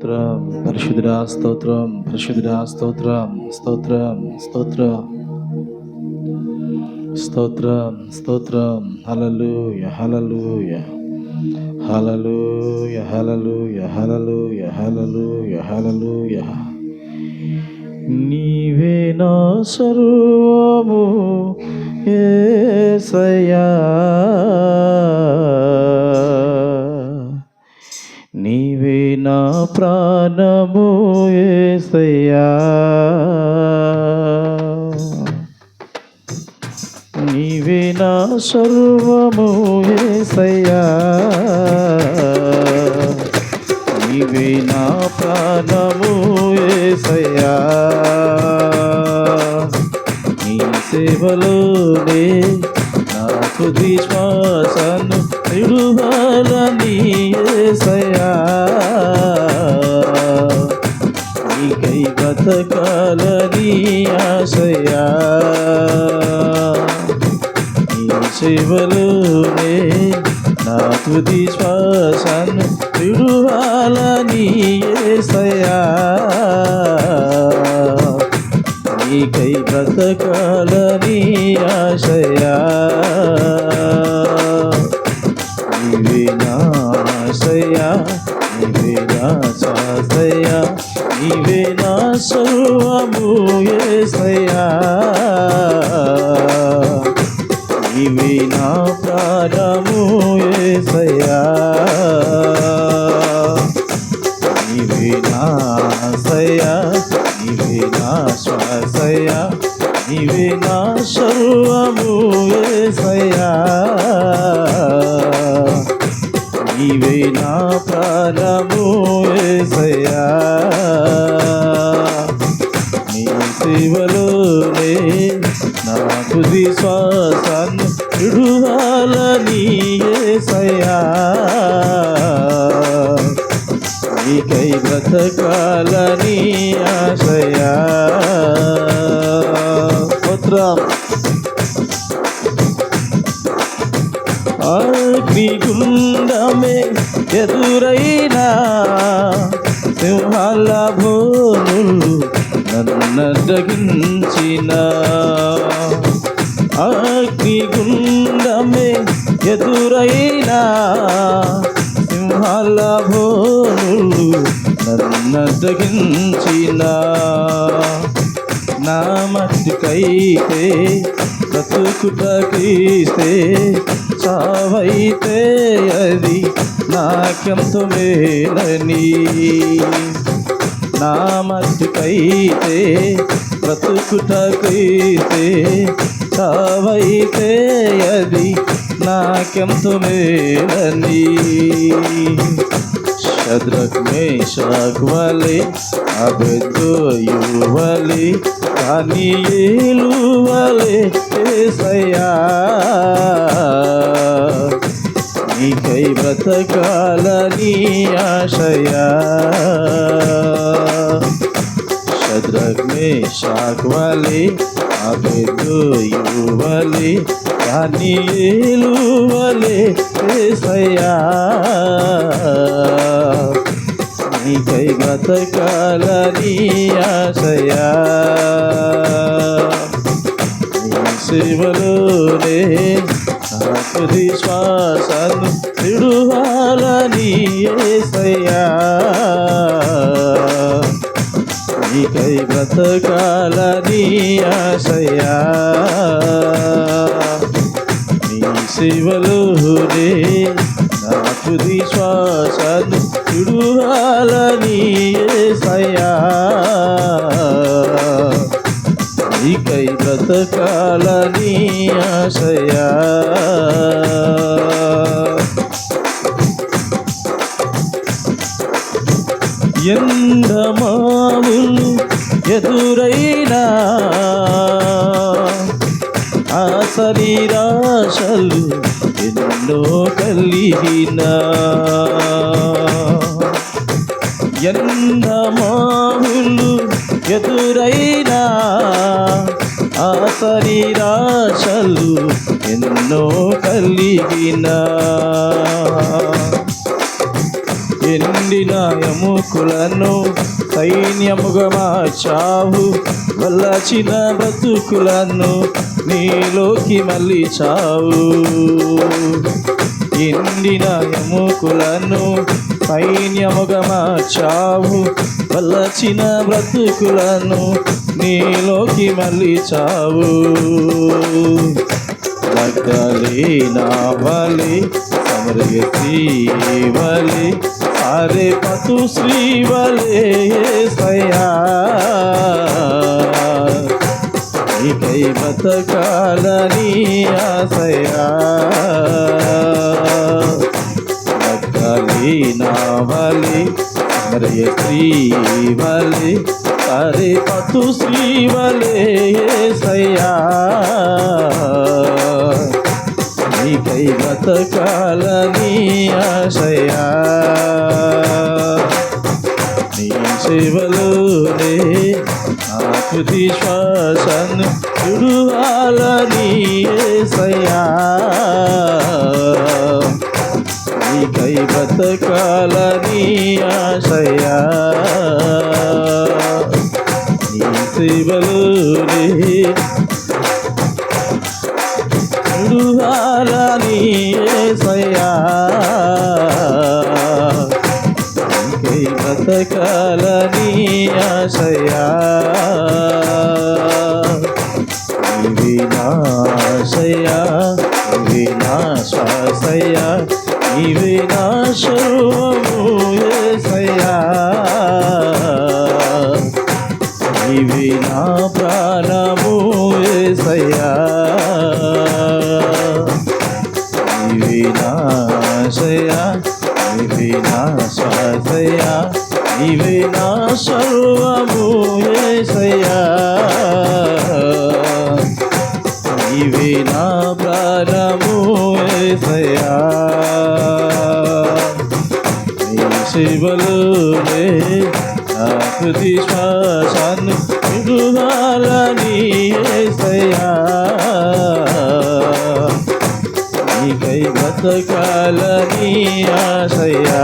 స్తోత్రం. పరిశుద్ధుడా స్తోత్రం. పరిశుద్ధుడా స్తోత్రం. స్తోత్రం. స్తోత్రం. స్తోత్రం. స్తోత్రం. హలలుయ హలలుయ హలలుయ హలలుయ హలలుయ హలలుయ యహ నీవే నా సర్వము యేసయ్యా నీవే నా ప్రాణము ఏసయ్యా. నీవే నా సర్వము ఏసయ్యా. నీవే నా ప్రాణము ఏసయ్యా. నీ సేవలోనే నాకు తుది శ్వాసను విడుదలని ఏసయ్యా నీకై బతకాలని ఆశయా నీ సేవలోనే నా తుది శ్వాసను విడుదలని ఏసయ్యా నీకై బ్రతకాలని ఆశయా నీవే శాసయా నీవే నా సర్వము యేసయ్యా నీవే నా ప్రాణము యేసయ్యా నీవే నా ఆశయా నీవే నా శ్వాసయా నీవే నా సర్వము యేసయ్యా నీవే నా ప్రాణము యేసయ్యా నీ సేవలోనే నా తుది శ్వాసను విడుదలని యేసయ్యా నీకై బ్రతకాలని ఆశయా నీ గుండమే ఎదురైనా సింహాల భూములు భోనులు అగ్ని గుండమే ఎదురైనా సింహాల భోనులు నన్నడగించిన నా మట్టికైతే బ్రతుకుటకైతే చావైతే అది నాకెంతో మేలని. నా మట్టికైతే బ్రతుకుటకైతే చావైతే అది నాకెంతో మేలని. శద్రక్ మేషక్ వలె అబెద్దు యువలే దానియేలు వలె యేసయ్యా నీకై బ్రతకాలని ఆశయా శద్రక్ మేషక్ వలె అబెద్దు యువలే దానియేలు వలె యేసయ్యా నీకై బ్రతకాలని ఆశయా? నీ సేవలోనే నాకు విశ్వాసాన్ని విడువాలని ఏసయ్యా? నీకై బ్రతకాలని ఆశయా? నీ సేవలోనే నాకు విశ్వాసాన్ని విడువాలని ఏసయ్యా నీకై బ్రతకాలని ఆశయా ఎండమావులు ఎదురైనా ఆ శరీరాశలు ఎన్నో కలిగినా. ఎందమాములు ఎదురైనా ఆ శరీరాశలు ఎన్నో కలిగిన. ఎండిన ఎముకలను సైన్యముగా మార్చావు వల్లచిన బతుకులను నీలోకి మళ్ళీ చావు ఎండిన ఎముకులను సైన్యముగా మార్చావు వల్లచిన బ్రతుకులను నీలోకి మళ్ళీ చావు నావలి సమరయ శ్రీవలి సారే పతు శ్రీవలే సయా నీకై బతకాలని ఆశయా. దగ్గలే నావలి సమరయ శ్రీవలి అరే పతు శ్రీవలే సయా నీకై బతకాలని ఆశయా. నీ సేవలోనే తుది శ్వాసను చుడువాలని ఏసయ్యా నీకై బతకాలని ఆశయా నీ సేవలోనే విడుదలని ఏసయ్యా. నీకై బతకాలని ఆశయా ఏసయ్యా నీ శివలోనే నా తుది శ్వాసను విడుదలని ఏసయ్యా. నీకై బతకాలని ఆశయా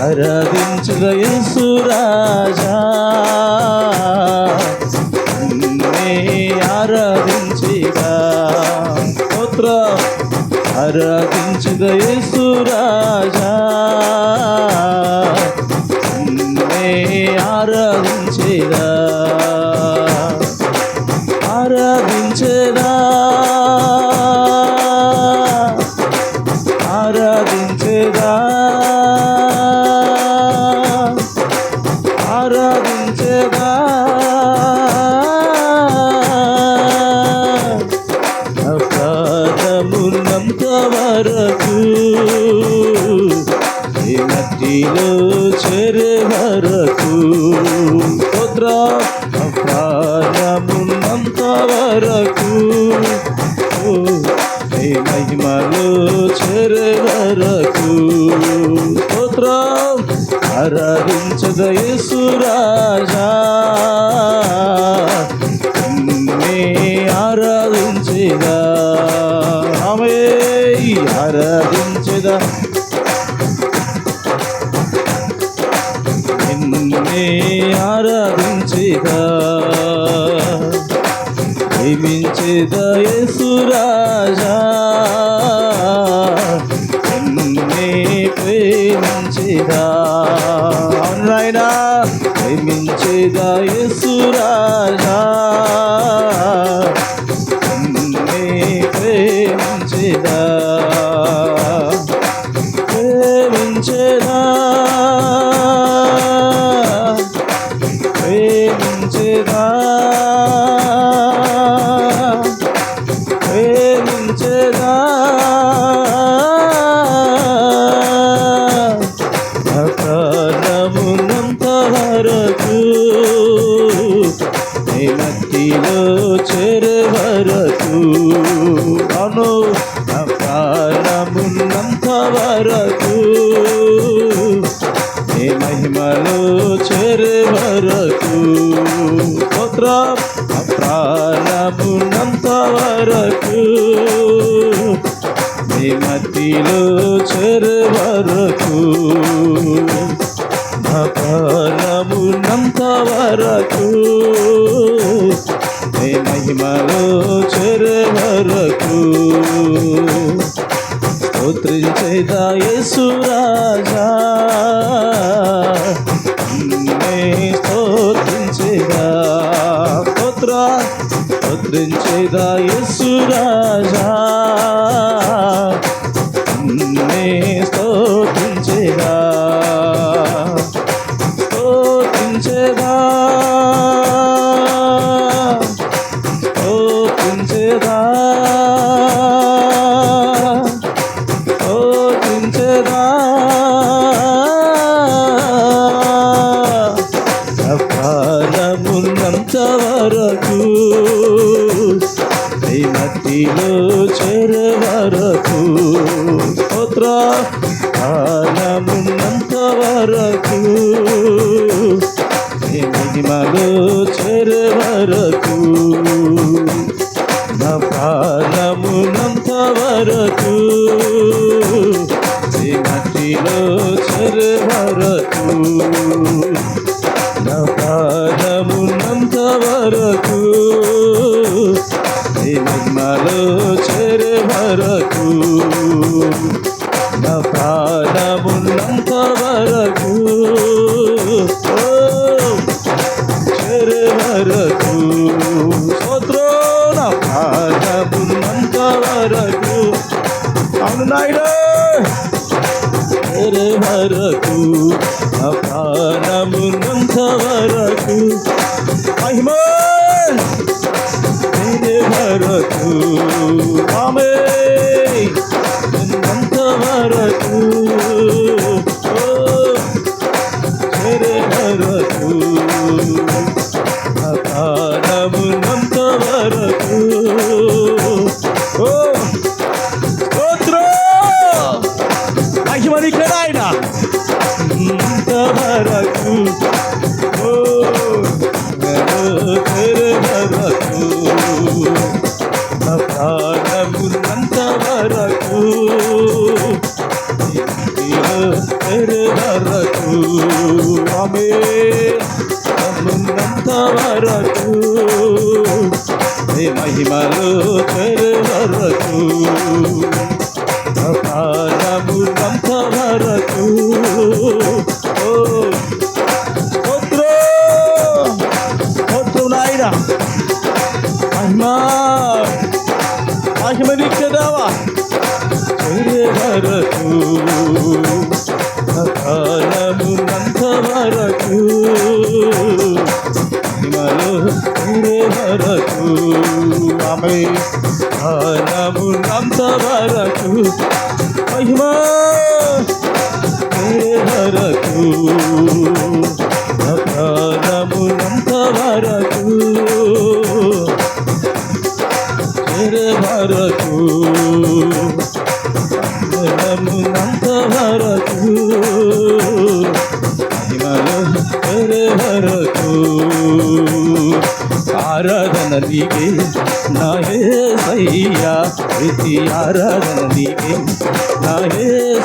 ఆరాధించుద యేసురాజా. ఆరాధించుద యేసురాజా ప్రేమించేదా అవును వరకు స్తోత్రించేదా యేసు వరకు. నీ మహిమలో చెరు వరకు. ఆమె ఉన్నంత వరకు నీ మహిమలో చెరు ఆమె కాలమున్నంత వరకు మహిమా వరకు ప్రాణమునంత వరకు వరకు వరకు ఆరాధన నీకే సయ్యా ప్రతి ఆరాధన నీకే. నా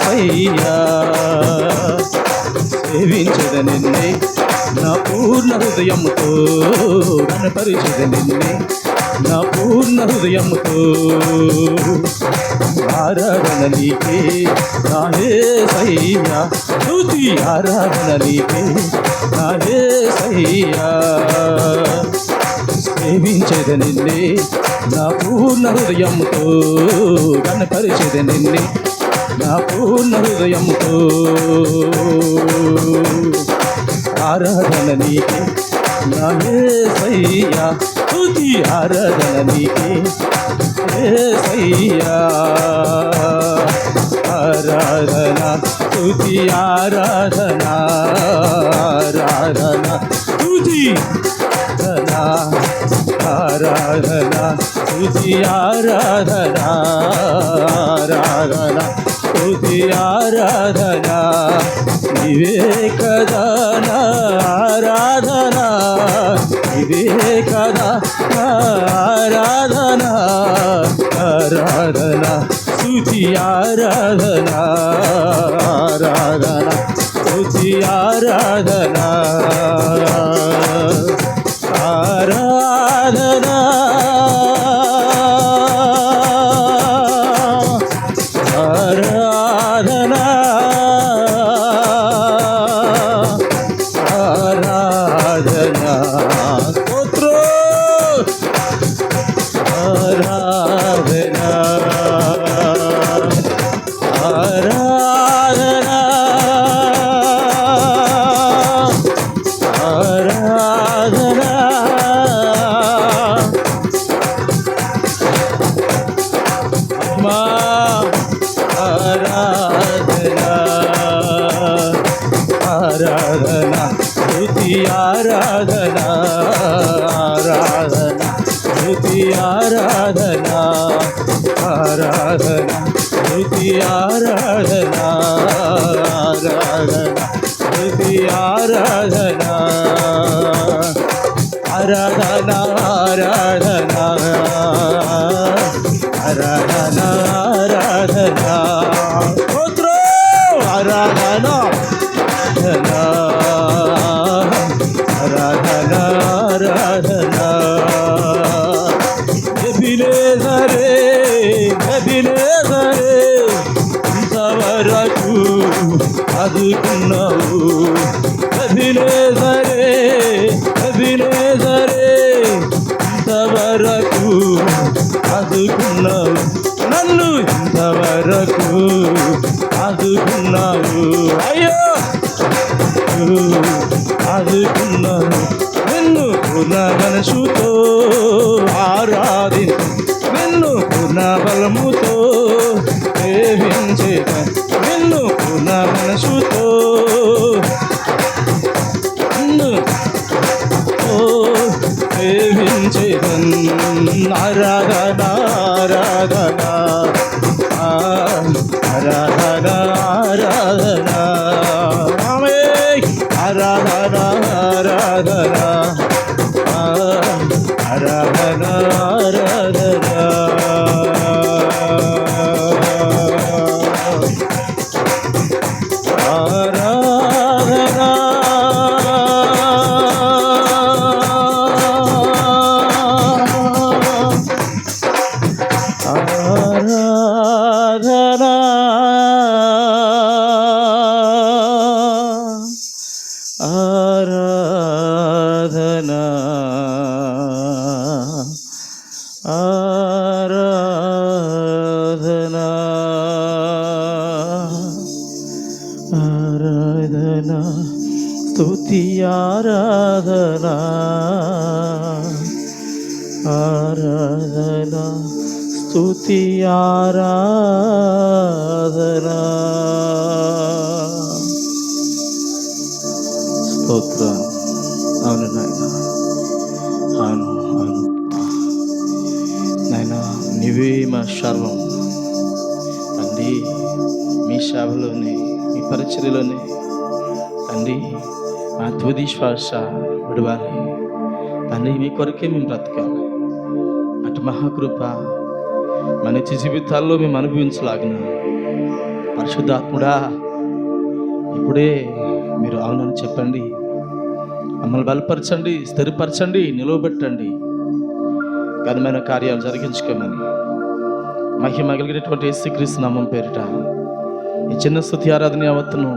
సయ్యా సేవించద నిన్నే నా పూర్ణ హృదయంతో కనపరిచద నిన్నే నా పూర్ణ హృదయంతో ఆరాధన నీకే. నా సయ్యా స్తుతి ఆరాధన నీకే. నా సయ్యా సేవించేద నిన్నే. నా పూర్ణ హృదయంతో కనపరిచేది నిన్నే. నా పూర్ణ హృదయంతో ఆరాధన నీకే. నా సయ్యా తుది ఆరాధన నీకే. సయ్యా ఆరాధన తుది ఆరాధన ఆరాధన తుది ధనా తుది ఆరాధన ఆరాధన తుది ఆరాధన ఇవే కదా నా ఆరాధన ఇవే కదా నా ఆరాధన ఆరాధన స్తుతి ఆరాధన ఆరాధన స్తుతి ఆదుకున్నావు. అయ్యో! ఆదుకున్నావు నిన్ను పూర్ణ మనసుతో ఆరాధి నిన్ను పూర్ణ బలముతో సేవించేద నిన్ను పూర్ణ మనసుతో నిన్ను ఓ ఆరాధన ఆరాధన. స్తుతి ఆరాధనా. ఆరాధనా స్తుతి ఆరాధనా. స్తోత్ర. అవును నాయన. అవును అవును. నాయన నీవే మా సర్వం. అండి మీ సేవలోనే మీ పరిచర్యలోనే తండ్రి మా తుది శ్వాస విడవాలి. తండ్రి మీ కొరకే మేము బ్రతకాలి. అటు మహాకృప మన నిత్య జీవితాల్లో మేము అనుభవించలాగిన పరిశుద్ధాత్ముడా ఇప్పుడే మీరు అవునని చెప్పండి. మమ్మల్ని బలపరచండి స్థిరపరచండి నిలవబెట్టండి. ఘనమైన కార్యాలు జరిగించుకోమని మహిమ కలిగినటువంటి శ్రీకృష్ణ నామం పేరిట ఈ చిన్న స్థుతి ఆరాధన యావత్తును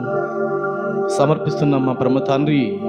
సమర్పిస్తున్నాం మా బ్రహ్మ తండ్రి.